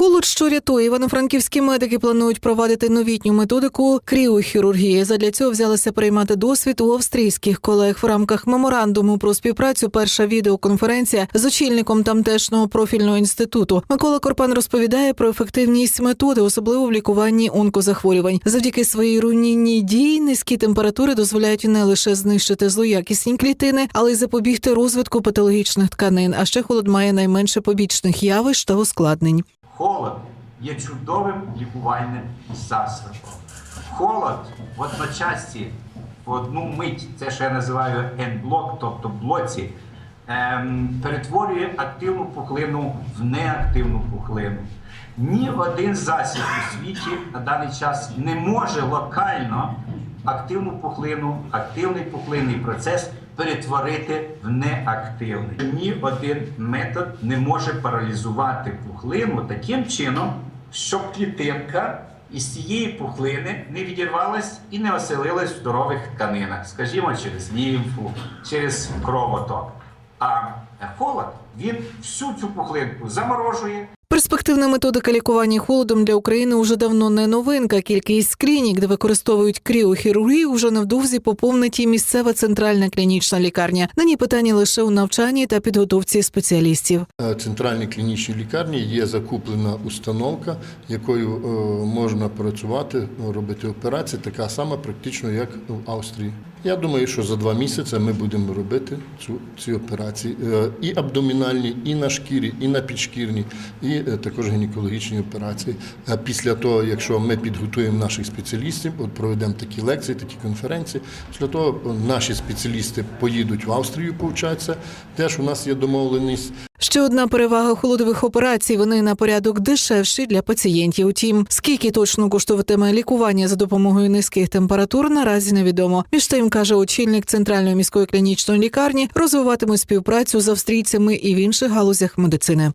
Холод, що рятує, івано-франківські медики планують провадити новітню методику кріохірургії. Задля цього взялися приймати досвід у австрійських колег в рамках меморандуму про співпрацю. Перша відеоконференція з очільником тамтешнього профільного інституту. Микола Корпан розповідає про ефективність методи, особливо в лікуванні онкозахворювань. Завдяки своїй руйнівній дії низькі температури дозволяють не лише знищити злоякісні клітини, але й запобігти розвитку патологічних тканин. А ще холод має найменше побічних явищ та ускладнень. Холод є чудовим лікувальним засобом. Холод в одночасті в одну мить, це що я називаю енблок, тобто блоці, ем, перетворює активну пухлину в неактивну пухлину. Ні один засіб у світі на даний час не може локально активну пухлину, активний пухлинний процес перетворити в неактивний. Ні один метод не може паралізувати пухлину таким чином, щоб клітинка із цієї пухлини не відірвалась і не оселилась в здорових тканинах, скажімо, через лімфу, через кровоток. А холод він всю цю пухлинку заморожує. Перспективна методика лікування холодом для України уже давно не новинка. Кількість клінік, де використовують кріохірургію, вже невдовзі поповнить і місцева центральна клінічна лікарня. Нині питання лише у навчанні та підготовці спеціалістів. Центральній клінічній лікарні є закуплена установка, якою е, можна працювати, робити операції, така сама практично, як в Австрії. Я думаю, що за два місяці ми будемо робити цю ці операції Е, і абдомінальні, і на шкірі, і на підшкірні, і е, також гінекологічні операції. Після того, якщо ми підготуємо наших спеціалістів, от проведемо такі лекції, такі конференції, після того наші спеціалісти поїдуть в Австрію повчатися. Теж у нас є домовленість. Ще одна перевага холодових операцій. Вони на порядок дешевші для пацієнтів. Утім, скільки точно коштуватиме лікування за допомогою низьких температур, наразі невідомо. Між тим каже очільник центральної міської клінічної лікарні, розвиватимуть співпрацю з австрійцями і в інших галузях медицини.